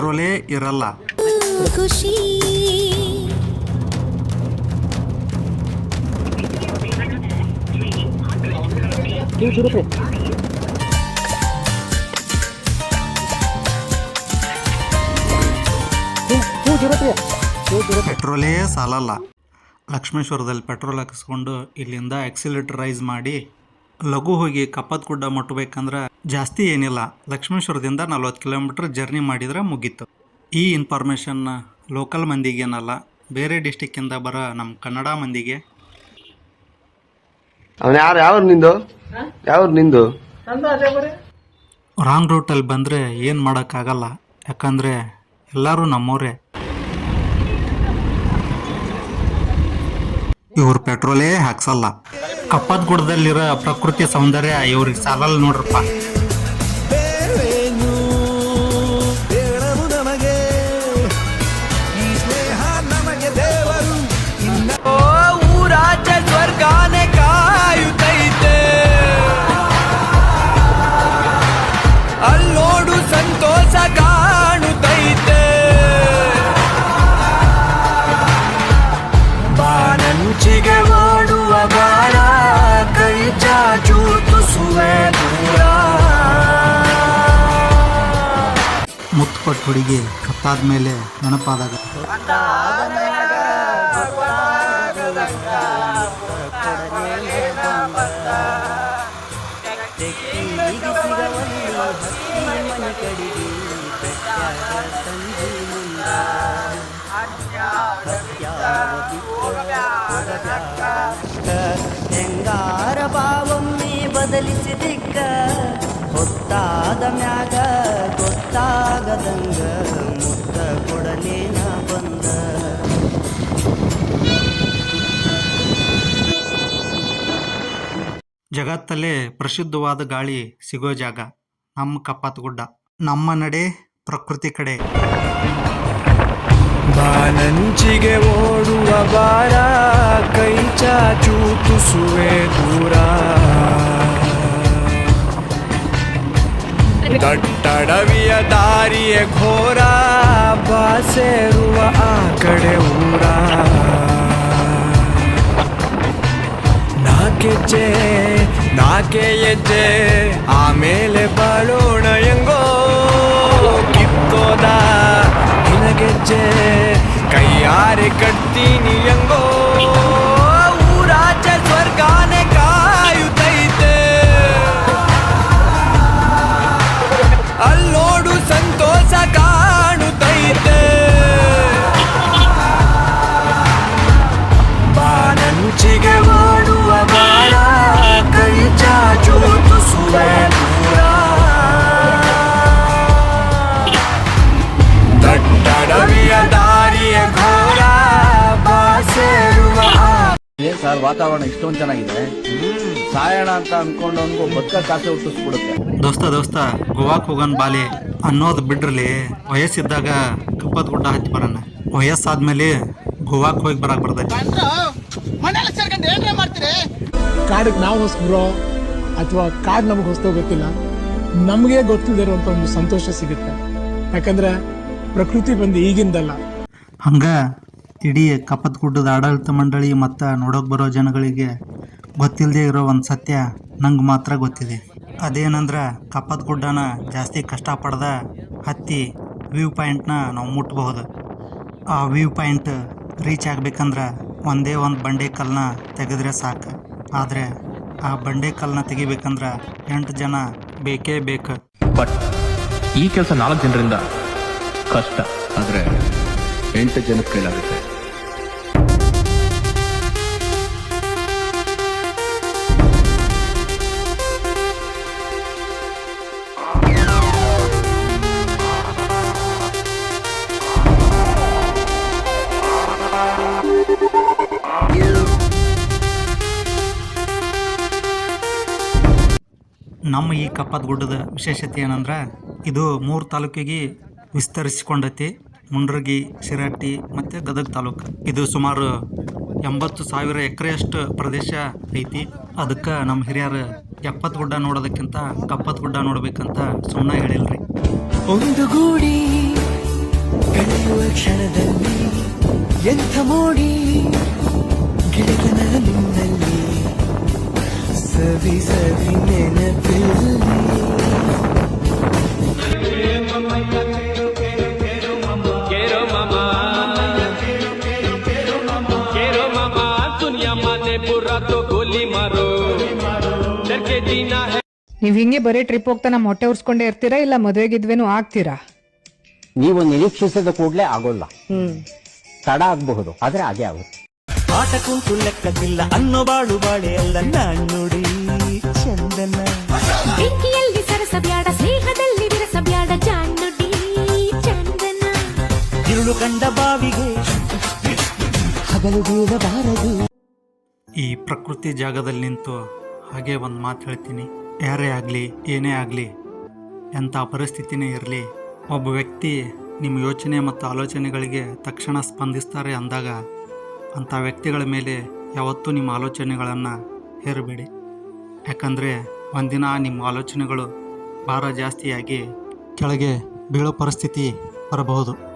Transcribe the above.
ಪೆಟ್ರೋಲೇ ಇರಲ್ಲ. ಖುಷಿ. ಪೆಟ್ರೋಲೇ ಸಾಲಲ್ಲ. ಲಕ್ಷ್ಮೇಶ್ವರದಲ್ಲಿ ಪೆಟ್ರೋಲ್ ಹಾಕಿಸ್ಕೊಂಡು ಇಲ್ಲಿಂದ ಆಕ್ಸಿಲೇಟರೈಸ್ ಮಾಡಿ ಲಘು ಹೋಗಿ ಕಪ್ಪತ್ ಗುಡ್ಡ ಮುಟ್ಟಬೇಕಂದ್ರೆ ಜಾಸ್ತಿ ಏನಿಲ್ಲ. ಲಕ್ಷ್ಮೇಶ್ವರದಿಂದ ನಲ್ವತ್ತು ಕಿಲೋಮೀಟ್ರ್ ಜರ್ನಿ ಮಾಡಿದ್ರೆ ಮುಗೀತು. ಈ ಇನ್ಫಾರ್ಮೇಷನ್ ಲೋಕಲ್ ಮಂದಿಗೇನಲ್ಲ ಬೇರೆ ಡಿಸ್ಟಿಕ್ಕಿಂದ ಬರೋ ನಮ್ಮ ಕನ್ನಡ ಮಂದಿಗೆ. ಅವನು ಯಾರು ಯಾವ ನಿಂದು? ಯಾವ ನಿಂದು? ರಾಂಗ್ ರೂಟಲ್ಲಿ ಬಂದರೆ ಏನು ಮಾಡೋಕ್ಕಾಗಲ್ಲ. ಯಾಕಂದರೆ ಎಲ್ಲರೂ ನಮ್ಮವರೇ ಇವ್ರು ಪೆಟ್ರೋಲೇ ಹಾಕ್ಸಲ್ಲ. ಕಪ್ಪದ ಗುಡ್ಡದಲ್ಲಿರೋ ಪ್ರಕೃತಿ ಸೌಂದರ್ಯ ಇವ್ರಿಗೆ ಸಾಲಲ್ಲ ನೋಡ್ರಪ್ಪ. ಹುಡುಗಿ ಕತ್ತಾದ ಮೇಲೆ ನೆನಪಾದಾಗ. ಹೆಂಗಾರ ಭಾವೊಮ್ಮೆ ಬದಲಿಸಿದಿಕ್ಕ? ಹೊತ್ತಾದ ಮ್ಯಾಗ ಗೊತ್ತಾಗದಂಗ ಮುತ್ತ ಕೊಡಲೇನ ಬಂದ. ಜಗತ್ತಲ್ಲೇ ಪ್ರಸಿದ್ಧವಾದ ಗಾಳಿ ಸಿಗೋ ಜಾಗ ನಮ್ಮ ಕಪ್ಪತ್ ಗುಡ್ಡ ನಮ್ಮ ನಡೆ ಪ್ರಕೃತಿ ಕಡೆ. ಬಾನಂಚಿಗೆ ಓಡುವ ಬಾರ ಕೈ ಚಾಚು ತುಸುವೆ ದೂರ. ದಟ್ಟಡವಿಯ ದಾರಿಯ ಘೋರ ಬಾಸೇರುವ ಆ ಕಡೆ ಊರ ನಾಕೆಜ್ಜೆ ನಾಕೆ ಹೆಜ್ಜೆ ಆಮೇಲೆ ಬಾಳೋಣ ಹೆಂಗೋ ಕಿತ್ತೋದ ನಿನಗೆಜ್ಜೆ ಕೈಯಾರೆ ಕಟ್ತೀನಿ ಹೆಂಗೋ ವಾತಾವರಣ ಇಷ್ಟೊಂದು ಚೆನ್ನಾಗಿದೆ. ಸಾಯೋಣ ಅಂತ ಅನ್ಕೊಂಡವನ್ಗೂ ಬದುಕ ಕಾಸೆ ಹುಟ್ಟಿಸ್ಬಿಡುತ್ತೆ. ದೋಸ್ತ ದೋಸ್ತ ಗೋವಾಕ್ ಹೋಗನ್ ಬಾಲಿ ಅನ್ನೋದು ಬಿಡ್ರಲಿ ವಯಸ್ಸಿದ್ದಾಗ ಕಪ್ಪದ ಗುಡ್ಡ ಹತ್ತಿ ಬರೋಣ ವಯಸ್ಸಾದ್ಮೇಲೆ ಗೋವಾಕ್ ಹೋಗಿ ಬರಕ್ ಬರ್ತೈತಿ. ಕಾಡಿಗೆ ನಾವು ಹೊಸ್ಬ್ರೋ ಅಥವಾ ಕಾಡ್ ನಮ್ಗೆ ಹೊಸ್ತೋ ಗೊತ್ತಿಲ್ಲ ನಮಗೆ ಗೊತ್ತಿಲ್ಲದಿರುವಂಥ ಒಂದು ಸಂತೋಷ ಸಿಗುತ್ತೆ. ಯಾಕಂದ್ರೆ ಪ್ರಕೃತಿ ಬಂದು ಈಗಿಂದಲ್ಲ. ಹಂಗ ಇಡೀ ಕಪ್ಪತ್ ಗುಡ್ಡದ ಆಡಳಿತ ಮಂಡಳಿ ಮತ್ತು ನೋಡೋಕೆ ಬರೋ ಜನಗಳಿಗೆ ಗೊತ್ತಿಲ್ಲದೆ ಇರೋ ಒಂದು ಸತ್ಯ ನಂಗೆ ಮಾತ್ರ ಗೊತ್ತಿದೆ. ಅದೇನಂದ್ರೆ ಕಪ್ಪತ್ ಗುಡ್ಡನ ಜಾಸ್ತಿ ಕಷ್ಟಪಡ್ದ ಹತ್ತಿ ವ್ಯೂ ಪಾಯಿಂಟ್ನ ನಾವು ಮುಟ್ಟಬಹುದು ಆ ವ್ಯೂ ಪಾಯಿಂಟ್ ರೀಚ್ ಆಗ್ಬೇಕಂದ್ರೆ ಒಂದೇ ಒಂದು ಬಂಡೆ ಕಲ್ಲನ್ನ ತೆಗೆದ್ರೆ ಸಾಕು. ಆದರೆ ಆ ಬಂಡೆ ಕಲ್ಲನ್ನ ತೆಗಿಬೇಕಂದ್ರೆ ಎಂಟು ಜನ ಬೇಕೇ ಬೇಕು. ಬಟ್ ಈ ಕೆಲಸ ನಾಲ್ಕು ಜನರಿಂದ ಕಷ್ಟ. ಆದ್ರೆ ಎಂಟು ಜನಕ್ಕೆ ಕೈಲಾಗುತ್ತೆ. ನಮ್ಮ ಈ ಕಪ್ಪದ ಗುಡ್ಡದ ವಿಶೇಷತೆ ಏನಂದ್ರೆ ಇದು ಮೂರು ತಾಲೂಕಿಗೆ ವಿಸ್ತರಿಸಿಕೊಂಡೈತಿ. ಮುಂಡ್ರಗಿ, ಶಿರಾಟಿ ಮತ್ತು ಗದಗ ತಾಲೂಕು. ಇದು ಸುಮಾರು ಎಂಬತ್ತು ಸಾವಿರ ಎಕರೆಯಷ್ಟು ಪ್ರದೇಶ ಐತಿ. ಅದಕ್ಕೆ ನಮ್ಮ ಹಿರಿಯರು ಎಪ್ಪತ್ತು ಗುಡ್ಡ ನೋಡೋದಕ್ಕಿಂತ ಕಪ್ಪತ್ ಗುಡ್ಡ ನೋಡ್ಬೇಕಂತ ಸುಮ್ಮನೆ ಹೇಳಿಲ್ರಿ. ಒಂದು ಗೂಡಿ ಕ್ಷಣದಲ್ಲಿ ಎಂಥ ಮೋಡಿ ಗಿಡಗಳ ನಿನ್ನಲ್ಲಿ ನೀವು ನೀವ್ ಹಿಂಗೆ ಬರೀ ಟ್ರಿಪ್ ಹೋಗ್ತಾ ನಮ್ಮ ಹೊಟ್ಟೆ ಉರ್ಸ್ಕೊಂಡೆ ಇರ್ತೀರಾ ಇಲ್ಲ ಮದ್ವೆಗಿದ್ವೇನು ಆಗ್ತೀರಾ? ನೀವು ನಿರೀಕ್ಷಿಸದ ಕೂಡಲೇ ಆಗೋಲ್ಲ. ತಡ ಆಗಬಹುದು ಆದ್ರೆ ಹಾಗೆ ಆಗುತ್ತೆ. ಆಟ ಕೂತು ಲೆಕ್ಕಕ್ಕಿಲ್ಲ ಅನ್ನೋ ಬಾಳು ಬಾಳೆ ಅಲ್ಲ ನೋಡಿ ಚಂದನ. ಬೆಂಕಿಯಲ್ಲಿ ಸರಸಬ್ಯಾಡ ಸ್ನೇಹದಲ್ಲಿ ಬಿರಸಬ್ಯಾಡ ಜಾಣ್ಣುಡಿ ಚಂದನ. ಇರುಳು ಕಂಡ ಬಾವಿಗೆ ಹಗಲು ಬೀಳಬಾರದು. ಈ ಪ್ರಕೃತಿ ಜಾಗದಲ್ಲಿ ನಿಂತು ಹಾಗೆ ಒಂದು ಮಾತು ಹೇಳ್ತೀನಿ. ಯಾರೇ ಆಗಲಿ ಏನೇ ಆಗಲಿ ಎಂಥ ಪರಿಸ್ಥಿತಿನೇ ಇರಲಿ ಒಬ್ಬ ವ್ಯಕ್ತಿ ನಿಮ್ಮ ಯೋಚನೆ ಮತ್ತು ಆಲೋಚನೆಗಳಿಗೆ ತಕ್ಷಣ ಸ್ಪಂದಿಸ್ತಾರೆ ಅಂದಾಗ ಅಂಥ ವ್ಯಕ್ತಿಗಳ ಮೇಲೆ ಯಾವತ್ತೂ ನಿಮ್ಮ ಆಲೋಚನೆಗಳನ್ನು ಹೇರಬೇಡಿ. ಯಾಕಂದರೆ ಒಂದಿನ ನಿಮ್ಮ ಆಲೋಚನೆಗಳು ಭಾರ ಜಾಸ್ತಿಯಾಗಿ ಕೆಳಗೆ ಬೀಳೋ ಪರಿಸ್ಥಿತಿ ಬರಬಹುದು.